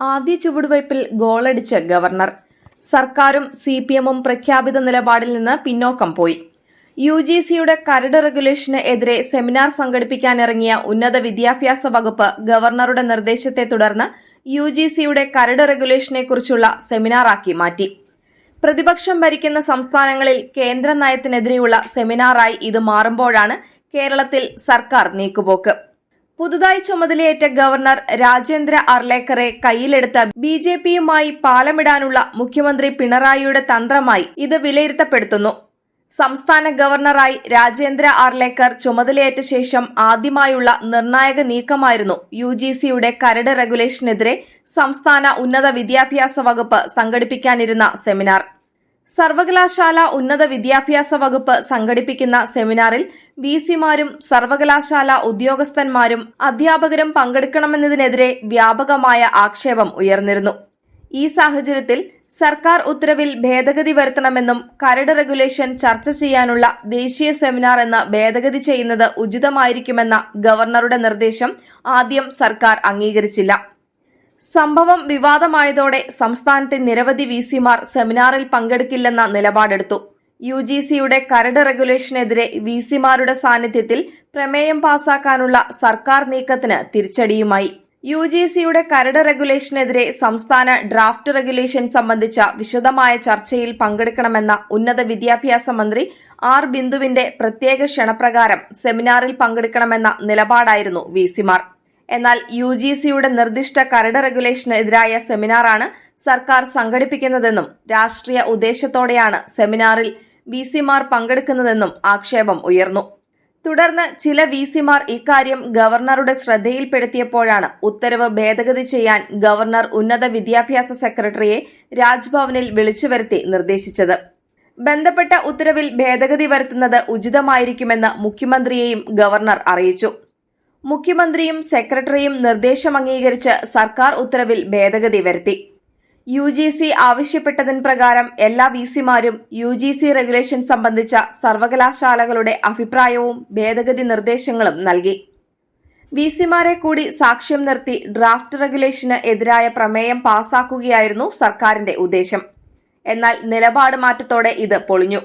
ആദ്യ ചുവടുവയ്പിൽ ഗോളടിച്ച് ഗവർണർ. സർക്കാരും സി പി എമ്മും പ്രഖ്യാപിത നിലപാടിൽ നിന്ന് പിന്നോക്കം പോയി. യു ജി സിയുടെ കരട് റെഗുലേഷന് എതിരെ സെമിനാർ സംഘടിപ്പിക്കാനിറങ്ങിയ ഉന്നത വിദ്യാഭ്യാസ വകുപ്പ് ഗവർണറുടെ നിർദ്ദേശത്തെ തുടർന്ന് യു ജി സിയുടെ കരട് റെഗുലേഷനെക്കുറിച്ചുള്ള സെമിനാറാക്കി മാറ്റി. പ്രതിപക്ഷം ഭരിക്കുന്ന സംസ്ഥാനങ്ങളിൽ കേന്ദ്ര നയത്തിനെതിരെയുള്ള സെമിനാറായി ഇത് മാറുമ്പോഴാണ് കേരളത്തിൽ സർക്കാർ നീക്കുപോക്ക്. പുതുതായി ചുമതലയേറ്റ ഗവർണർ രാജേന്ദ്ര അർലേക്കറെ കയ്യിലെടുത്ത ബി ജെ പിയുമായി പാലമിടാനുള്ള മുഖ്യമന്ത്രി പിണറായിയുടെ തന്ത്രമായി ഇത് വിലയിരുത്തപ്പെടുത്തുന്നു. സംസ്ഥാന ഗവർണറായി രാജേന്ദ്ര ആർലേക്കർ ചുമതലയേറ്റ ശേഷം ആദ്യമായുള്ള നിർണായക നീക്കമായിരുന്നു യു ജി സിയുടെ കരട് റെഗുലേഷനെതിരെ സംസ്ഥാന ഉന്നത വിദ്യാഭ്യാസ വകുപ്പ് സംഘടിപ്പിക്കാനിരുന്ന സെമിനാർ. സർവകലാശാല ഉന്നത വിദ്യാഭ്യാസ വകുപ്പ് സംഘടിപ്പിക്കുന്ന സെമിനാറിൽ വി സിമാരും സർവകലാശാല ഉദ്യോഗസ്ഥന്മാരും അധ്യാപകരും പങ്കെടുക്കണമെന്നതിനെതിരെ വ്യാപകമായ ആക്ഷേപം ഉയർന്നിരുന്നു. ഈ സാഹചര്യത്തിൽ സർക്കാർ ഉത്തരവിൽ ഭേദഗതി വരുത്തണമെന്നും കരട് റെഗുലേഷൻ ചർച്ച ചെയ്യാനുള്ള ദേശീയ സെമിനാർ എന്ന ഭേദഗതി ചെയ്യുന്നത് ഉചിതമായിരിക്കുമെന്ന ഗവർണറുടെ നിർദ്ദേശം ആദ്യം സർക്കാർ അംഗീകരിച്ചില്ല. സംഭവം വിവാദമായതോടെ സംസ്ഥാനത്തെ നിരവധി വി സിമാർ സെമിനാറിൽ പങ്കെടുക്കില്ലെന്ന നിലപാടെടുത്തു. യു ജി സിയുടെ കരട് റെഗുലേഷനെതിരെ വി സിമാരുടെ സാന്നിധ്യത്തിൽ പ്രമേയം പാസാക്കാനുള്ള സർക്കാർ നീക്കത്തിന് തിരിച്ചടിയുമായി. യു ജി സിയുടെ കരട് റെഗുലേഷനെതിരെ സംസ്ഥാന ഡ്രാഫ്റ്റ് റെഗുലേഷൻ സംബന്ധിച്ച വിശദമായ ചർച്ചയിൽ പങ്കെടുക്കണമെന്ന ഉന്നത വിദ്യാഭ്യാസ മന്ത്രി ആർ ബിന്ദുവിന്റെ പ്രത്യേക ക്ഷണപ്രകാരം സെമിനാറിൽ പങ്കെടുക്കണമെന്ന നിലപാടായിരുന്നു വി സിമാർ എന്നാൽ യു ജി സിയുടെ നിർദ്ദിഷ്ട കരട് റെഗുലേഷന് എതിരായ സെമിനാറാണ് സർക്കാർ സംഘടിപ്പിക്കുന്നതെന്നും രാഷ്ട്രീയ ഉദ്ദേശത്തോടെയാണ് സെമിനാറിൽ വി സിമാർ പങ്കെടുക്കുന്നതെന്നും ആക്ഷേപം ഉയർന്നു. തുടർന്ന് ചില വി സിമാർ ഇക്കാര്യം ഗവർണറുടെ ശ്രദ്ധയിൽപ്പെടുത്തിയപ്പോഴാണ് ഉത്തരവ് ഭേദഗതി ചെയ്യാൻ ഗവർണർ ഉന്നത വിദ്യാഭ്യാസ സെക്രട്ടറിയെ രാജ്ഭവനിൽ വിളിച്ചു വരുത്തി നിർദ്ദേശിച്ചത്. ബന്ധപ്പെട്ട ഉത്തരവിൽ ഭേദഗതി വരുത്തുന്നത് ഉചിതമായിരിക്കുമെന്ന് മുഖ്യമന്ത്രിയെയും ഗവർണർ അറിയിച്ചു. മുഖ്യമന്ത്രിയും സെക്രട്ടറിയും നിർദ്ദേശം അംഗീകരിച്ച് സർക്കാർ ഉത്തരവിൽ ഭേദഗതി വരുത്തി. യു ജി സി ആവശ്യപ്പെട്ടതിന് പ്രകാരം എല്ലാ വി സിമാരും യു ജി സി റെഗുലേഷൻ സംബന്ധിച്ച സർവകലാശാലകളുടെ അഭിപ്രായവും ഭേദഗതി നിർദ്ദേശങ്ങളും നൽകി. വി സിമാരെ കൂടി സാക്ഷ്യം നിർത്തി ഡ്രാഫ്റ്റ് റെഗുലേഷന് എതിരായ പ്രമേയം പാസാക്കുകയായിരുന്നു സർക്കാരിന്റെ ഉദ്ദേശം. എന്നാൽ നിലപാട് മാറ്റത്തോടെ ഇത് പൊളിഞ്ഞു.